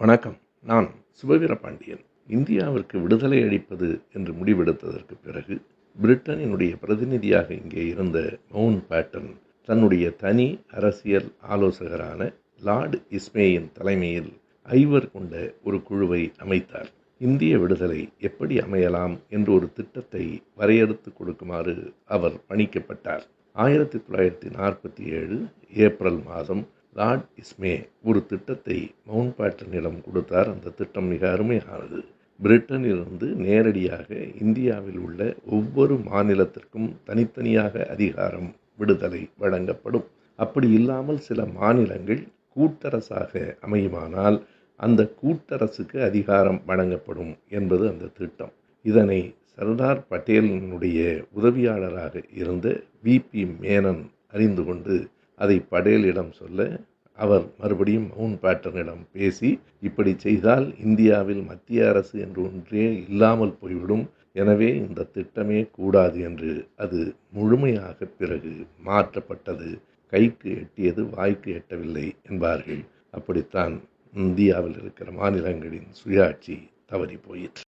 வணக்கம். நான் சிவவீரபாண்டியன். இந்தியாவிற்கு விடுதலை அளிப்பது என்று முடிவெடுத்ததற்கு பிறகு பிரிட்டனினுடைய பிரதிநிதியாக இங்கே இருந்த மவுண்ட் பேட்டன் தன்னுடைய தனி அரசியல் ஆலோசகரான லார்டு இஸ்மேயின் தலைமையில் ஐவர் கொண்ட ஒரு குழுவை அமைத்தார். இந்திய விடுதலை எப்படி அமையலாம் என்று ஒரு திட்டத்தை வரையறுத்து கொடுக்குமாறு அவர் பணிக்கப்பட்டார். ஆயிரத்தி தொள்ளாயிரத்தி நாற்பத்தி ஏழு ஏப்ரல் மாதம் லார்ட் இஸ்மே ஒரு திட்டத்தை மவுண்ட் பேட்டனிடம் கொடுத்தார். அந்த திட்டம் மிக அருமையானது. பிரிட்டனிலிருந்து நேரடியாக இந்தியாவில் உள்ள ஒவ்வொரு மாநிலத்திற்கும் தனித்தனியாக அதிகாரம் விடுதலை வழங்கப்படும். அப்படி இல்லாமல் சில மாநிலங்கள் கூட்டரசாக அமையுமானால் அந்த கூட்டரசுக்கு அதிகாரம் வழங்கப்படும் என்பது அந்த திட்டம். இதனை சர்தார் பட்டேலினுடைய உதவியாளராக இருந்த விபி மேனன் அறிந்து கொண்டு அதை படேலிடம் சொல்ல அவர் மறுபடியும் மவுண்ட் பேட்டனிடம் பேசி இப்படி செய்தால் இந்தியாவில் மத்திய அரசு என்று ஒன்றே இல்லாமல் போய்விடும். எனவே இந்த திட்டமே கூடாது என்று அது முழுமையாக பிறகு மாற்றப்பட்டது. கைக்கு எட்டியது வாய்க்கு எட்டவில்லை என்பார்கள். அப்படித்தான் இந்தியாவில் இருக்கிற மாநிலங்களின் சுயாட்சி தவறி போயிற்று.